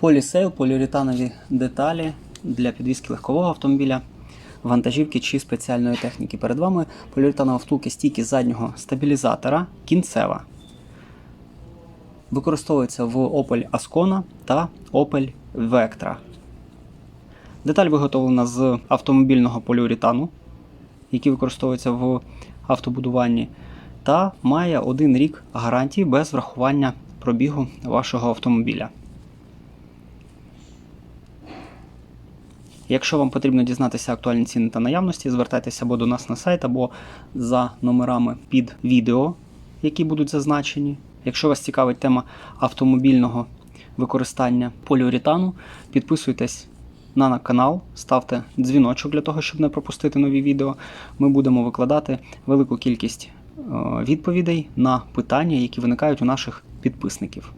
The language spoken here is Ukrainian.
Полісейл, поліуретанові деталі для підвізки легкового автомобіля, вантажівки чи спеціальної техніки. Перед вами поліуретанова втулка стійки заднього стабілізатора кінцева. Використовується в Opel Ascona та Opel Vectra. Деталь виготовлена з автомобільного поліуретану, який використовується в автобудуванні, та має один рік гарантії без врахування пробігу вашого автомобіля. Якщо вам потрібно дізнатися актуальні ціни та наявності, звертайтеся або до нас на сайт, або за номерами під відео, які будуть зазначені. Якщо вас цікавить тема автомобільного використання поліуретану, підписуйтесь на канал, ставте дзвіночок для того, щоб не пропустити нові відео. Ми будемо викладати велику кількість е, відповідей на питання, які виникають у наших підписників.